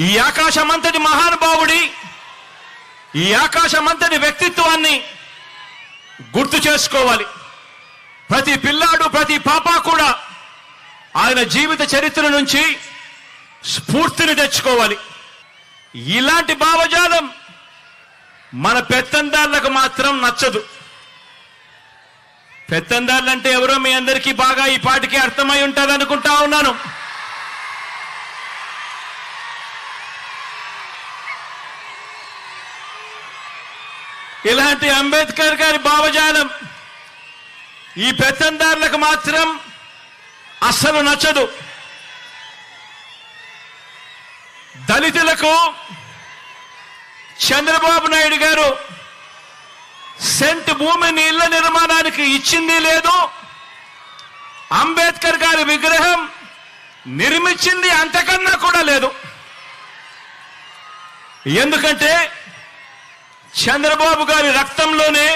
ఈ ఆకాశమంతటి మహానుభావుడి ఈ ఆకాశమంతటి వ్యక్తిత్వాన్ని గుర్తు చేసుకోవాలి. ప్రతి పిల్లాడు ప్రతి పాప కూడా ఆయన జీవిత చరిత్ర నుంచి స్ఫూర్తిని తెచ్చుకోవాలి. ఇలాంటి భావజాలం మన పెత్తందారులకు మాత్రం నచ్చదు. పెత్తందారులు అంటే ఎవరో మీ అందరికీ బాగా ఈ పాటికి అర్థమై ఉంటారనుకుంటా ఉన్నాను. ఇలాంటి అంబేద్కర్ గారి భావజాలం ఈ పెత్తందారులకు మాత్రం అస్సలు నచ్చదు. దళితులకు చంద్రబాబు నాయుడు గారు సెంట్ భూమిని ఇళ్ళ నిర్మాణానికి ఇచ్చింది లేదు. అంబేద్కర్ గారి విగ్రహం నిర్మించింది అంతకన్నా కూడా లేదు. ఎందుకంటే చంద్రబాబు గారి రక్తంలోనే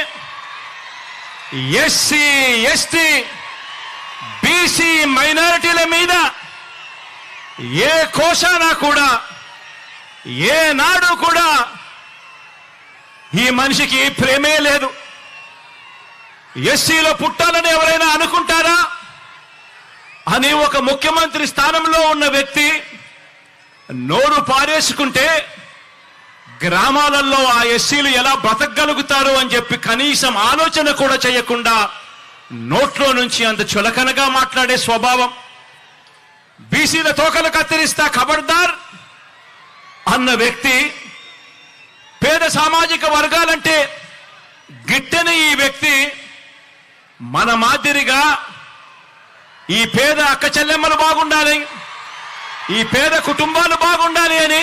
ఎస్సీ ఎస్టీ బీసీ మైనారిటీల మీద ఏ కోశాన కూడా ఏ నాడు కూడా ఈ మనిషికి ప్రేమే లేదు. ఎస్సీలో పుట్టాలని ఎవరైనా అనుకుంటారా? అని ఒక ముఖ్యమంత్రి స్థానంలో ఉన్న వ్యక్తి నోరు పారేసుకుంటే గ్రామాలలో ఆ ఎస్సీలు ఎలా బ్రతకగలుగుతారు అని చెప్పి కనీసం ఆలోచన కూడా చేయకుండా నోట్లో నుంచి అంత చులకనగా మాట్లాడే స్వభావం. బీసీల తోకలు కత్తిరిస్తా ఖబర్దార్ అన్న వ్యక్తి పేద సామాజిక వర్గాలంటే గిట్టని ఈ వ్యక్తి మన మాదిరిగా ఈ పేద అక్క చెల్లెమ్మలు బాగుండాలి ఈ పేద కుటుంబాలు బాగుండాలి అని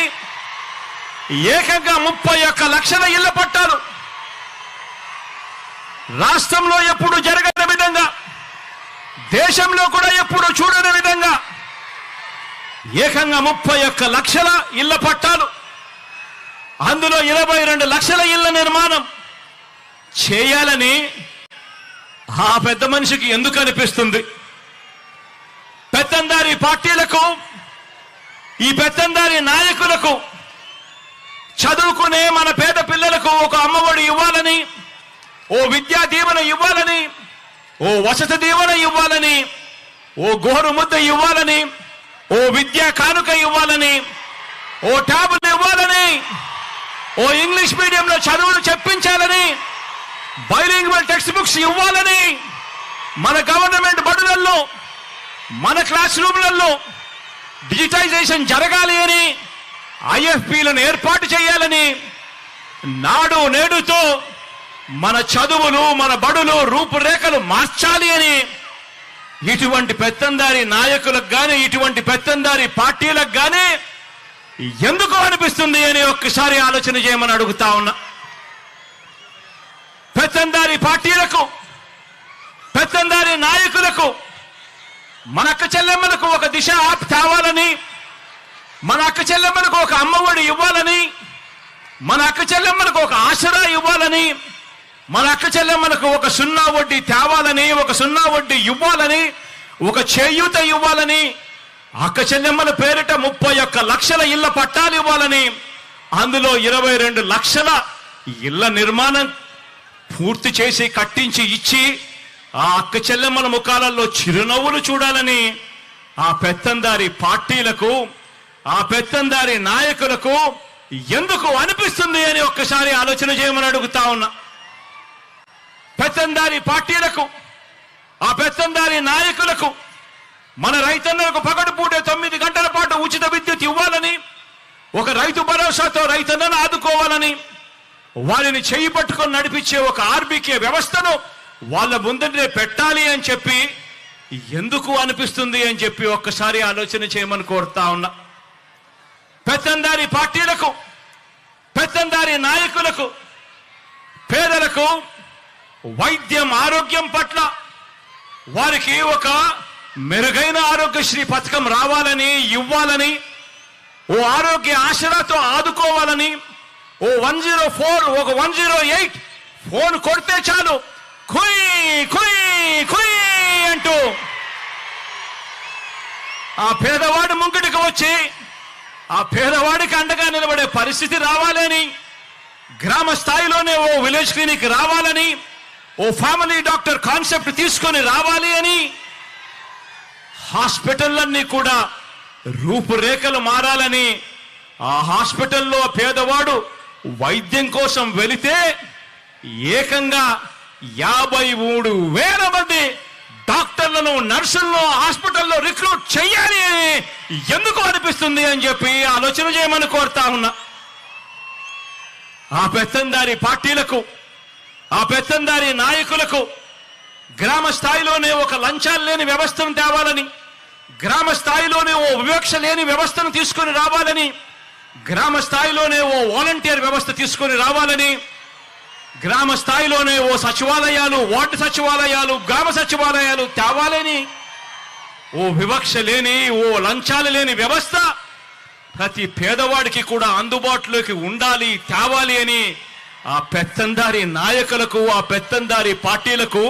ఏకంగా ముప్పై ఒక్క లక్షల ఇళ్ళ పట్టాలు రాష్ట్రంలో ఎప్పుడు జరగని విధంగా దేశంలో కూడా ఎప్పుడు చూడని విధంగా ఏకంగా ముప్పై ఒక్క లక్షల ఇళ్ళ పట్టాలు అందులో ఇరవై రెండు లక్షల ఇళ్ళ నిర్మాణం చేయాలని ఆ పెద్ద మనిషికి ఎందుకు అనిపిస్తుంది? పెత్తందారి పార్టీలకు ఈ పెత్తందారి నాయకులకు చదువుకునే మన పేద పిల్లలకు ఒక అమ్మఒడి ఇవ్వాలని ఓ విద్యా దీవెన ఇవ్వాలని ఓ వసతి దీవెన ఇవ్వాలని ఓ గోరు ముద్ద ఇవ్వాలని ఓ విద్యా కానుక ఇవ్వాలని ఓ ట్యాబులు ఇవ్వాలని ఓ ఇంగ్లీష్ మీడియంలో చదువులు చెప్పించాలని బైలింగ్వల్ టెక్స్ట్ బుక్స్ ఇవ్వాలని మన గవర్నమెంట్ బడులలో మన క్లాస్ రూమ్లలో డిజిటైజేషన్ జరగాలి అని ఐఎఫ్పిలను ఏర్పాటు చేయాలని నాడు నేడుతో మన చదువులు మన బడులు రూపురేఖలు మార్చాలి అని ఇటువంటి పెత్తందారి నాయకులకు కానీ ఇటువంటి పెత్తందారి పార్టీలకు కానీ ఎందుకు అనిపిస్తుంది అని ఒక్కసారి ఆలోచన చేయమని అడుగుతా ఉన్నా. పెత్తందారి పార్టీలకు పెత్తందారి నాయకులకు మనక్క చెల్లెమ్మలకు ఒక దిశ ఆప్ తేవాలని మన అక్క చెల్లెమ్మలకు ఒక అమ్మఒడి ఇవ్వాలని మన అక్క చెల్లెమ్మలకు ఒక ఆసరా ఇవ్వాలని మన అక్క చెల్లెమ్మలకు ఒక సున్నా వడ్డీ తేవాలని ఒక సున్నా వడ్డీ ఇవ్వాలని ఒక చేయూత ఇవ్వాలని అక్క చెల్లెమ్మల పేరిట ముప్పై ఒక్క లక్షల ఇళ్ళ పట్టాలు ఇవ్వాలని అందులో ఇరవై రెండు లక్షల ఇళ్ళ నిర్మాణం పూర్తి చేసి కట్టించి ఇచ్చి ఆ అక్క చెల్లెమ్మల ముఖాలలో చిరునవ్వులు చూడాలని ఆ పెత్తందారి పార్టీలకు ఆ పెత్తందారి నాయకులకు ఎందుకు అనిపిస్తుంది అని ఒక్కసారి ఆలోచన చేయమని అడుగుతా ఉన్నా. పెత్తందారి పార్టీలకు ఆ పెత్తందారి నాయకులకు మన రైతన్నలకు పగడుపూటే తొమ్మిది గంటల పాటు ఉచిత విద్యుత్ ఇవ్వాలని ఒక రైతు భరోసాతో రైతన్నను ఆదుకోవాలని వారిని చేయి పట్టుకొని నడిపించే ఒక ఆర్బీకే వ్యవస్థను వాళ్ళ ముందరే పెట్టాలి అని చెప్పి ఎందుకు అనిపిస్తుంది అని చెప్పి ఒక్కసారి ఆలోచన చేయమని కోరుతా ఉన్నా. పెత్తందారి పార్టీలకు పెత్తందారి నాయకులకు పేదలకు వైద్యం ఆరోగ్యం పట్ల వారికి ఒక మెరుగైన ఆరోగ్యశ్రీ పథకం రావాలని ఇవ్వాలని ఓ ఆరోగ్య ఆశలతో ఆదుకోవాలని ఓ వన్ జీరో ఫోర్ ఒక వన్ జీరో ఎయిట్ ఫోన్ కొడితే చాలు. కుయ్ కుయ్ కుయ్ అంటూ ఆ పేదవాడు ముంగిటికి వచ్చి ఆ పేదవాడికి అండగా నిలబడే పరిస్థితి రావాలని గ్రామ స్థాయిలోనే ఓ విలేజ్ క్లినిక్ రావాలని ఓ ఫ్యామిలీ డాక్టర్ కాన్సెప్ట్ తీసుకొని రావాలి అని హాస్పిటల్లన్నీ కూడా రూపురేఖలు మారాలని ఆ హాస్పిటల్లో పేదవాడు వైద్యం కోసం వెళితే ఏకంగా యాభై మూడు వేల మంది డాక్టర్లను నర్సులను హాస్పిటల్లో రిక్రూట్ చేయాలి అని ఎందుకు అనిపిస్తుంది అని చెప్పి ఆలోచన చేయమని కోరుతా ఉన్నా. ఆ పెత్తందారి పార్టీలకు ఆ పెత్తందారి నాయకులకు గ్రామ స్థాయిలోనే ఒక లంచాలు లేని వ్యవస్థను తేవాలని గ్రామ స్థాయిలోనే ఓ వివక్ష లేని వ్యవస్థను తీసుకొని రావాలని గ్రామ స్థాయిలోనే ఓ వాలంటీర్ వ్యవస్థ తీసుకొని రావాలని గ్రామ స్థాయిలోనే ఓ సచివాలయాలు వార్డు సచివాలయాలు గ్రామ సచివాలయాలు తేవాలని ఓ వివక్ష లేని ఓ లంచాలు లేని వ్యవస్థ ప్రతి పేదవాడికి కూడా అందుబాటులోకి ఉండాలి తేవాలి అని ఆ పెత్తందారి నాయకులకు ఆ పెత్తందారి పార్టీలకు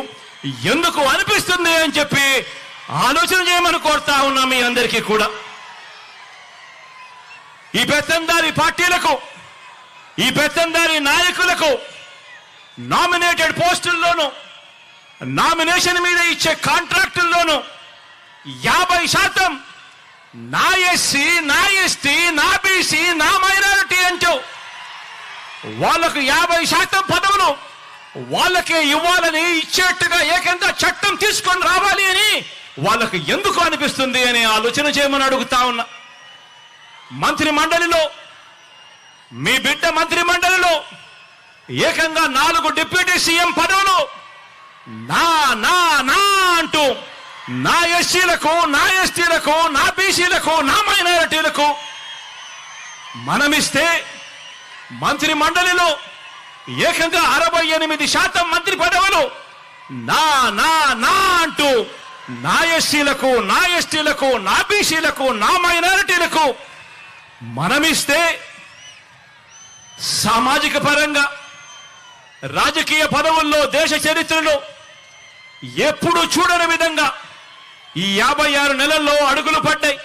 ఎందుకు అనిపిస్తుంది అని చెప్పి ఆలోచన చేయమని కోరుతా ఉన్నా మీ అందరికీ కూడా. ఈ పెత్తందారి పార్టీలకు ఈ పెత్తందారి నాయకులకు నామినేటెడ్ పోస్టుల్లోనూ నామినేషన్ మీద ఇచ్చే కాంట్రాక్టుల్లోనూ యాభై శాతం నా ఎస్సీ నా ఎస్టీ నా బీసీ నా మైనారిటీ అంటూ వాళ్ళకు యాభై శాతం పదవులు వాళ్ళకే ఇవ్వాలని ఇచ్చేట్టుగా ఏకంగా చట్టం తీసుకొని రావాలి అని వాళ్ళకు ఎందుకు అనిపిస్తుంది అని ఆలోచన చేయమని అడుగుతా ఉన్నా. మంత్రి మండలిలో మీ బిడ్డ మంత్రి మండలిలో ఏకంగా నాలుగు డిప్యూటీ సీఎం పదవులు. నా నా నా అంటూ నా ఎస్సీలకు నా ఎస్టీలకు నా బీసీలకు నా మైనారిటీలకు మనమిస్తే మంత్రి మండలిలో ఏకంగా అరవై ఎనిమిది శాతం మంత్రి పదవులు. నా నా నా అంటూ నా ఎస్సీలకు నా ఎస్టీలకు నా బీసీలకు నా మైనారిటీలకు మనమిస్తే సామాజిక పరంగా రాజకీయ పదవుల్లో దేశ చరిత్రలో ఎప్పుడు చూడని విధంగా ఈ యాభై ఆరు నెలల్లో అడుగులు పడ్డాయి.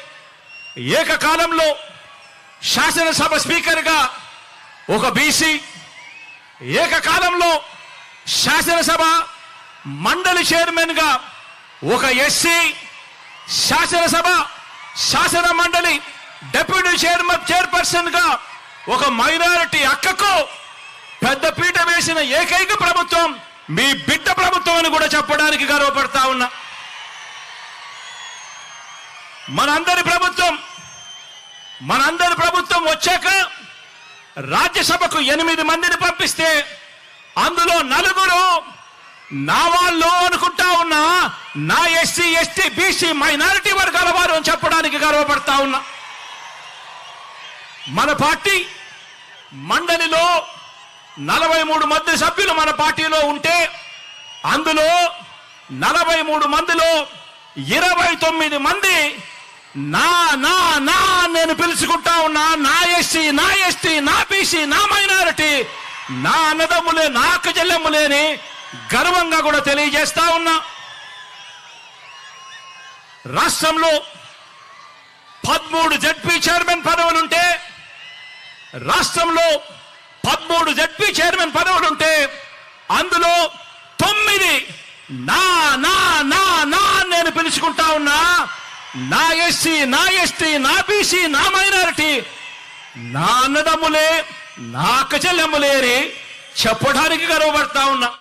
ఏకకాలంలో శాసనసభ స్పీకర్గా ఒక బీసీ ఏకకాలంలో శాసనసభ మండలి చైర్మన్గా ఒక ఎస్సీ శాసనసభ శాసన మండలి డెప్యూటీ చైర్మన్ చైర్పర్సన్గా ఒక మైనారిటీ అక్కకు పెద్ద పీట వేసిన ఏకైక ప్రభుత్వం మీ బిడ్డ ప్రభుత్వం అని కూడా చెప్పడానికి గర్వపడతా ఉన్నా. మనందరి ప్రభుత్వం మనందరి ప్రభుత్వం వచ్చాక రాజ్యసభకు ఎనిమిది మందిని పంపిస్తే అందులో నలుగురు నా వాళ్ళు అనుకుంటా ఉన్నా నా ఎస్సీ ఎస్టీ బీసీ మైనారిటీ వర్గాల వారు అని చెప్పడానికి గర్వపడతా ఉన్నా. మన పార్టీ మండలిలో నలభై మూడు మంది సభ్యులు మన పార్టీలో ఉంటే అందులో నలభై మూడు మందిలో ఇరవై తొమ్మిది మంది నా నా నా నేను పిలుచుకుంటా ఉన్నా. నా ఎస్సీ నా ఎస్టీ నా బీసీ నా మైనారిటీ నా అన్నదమ్ములే నా అక్క గర్వంగా కూడా తెలియజేస్తా ఉన్నా. రాష్ట్రంలో పదమూడు జడ్పీ చైర్మన్ పదవులుంటే రాష్ట్రంలో పదమూడు జడ్పీ చైర్మన్ పదవులుంటే అందులో తొమ్మిది నా నా నా నా నేను పిలుచుకుంటా ఉన్నా. నా ఎస్సీ నా ఎస్టీ నా బీసీ నా మైనారిటీ నా అన్నదమ్ములే నా అక్క చెప్పడానికి గర్వపడతా ఉన్నా.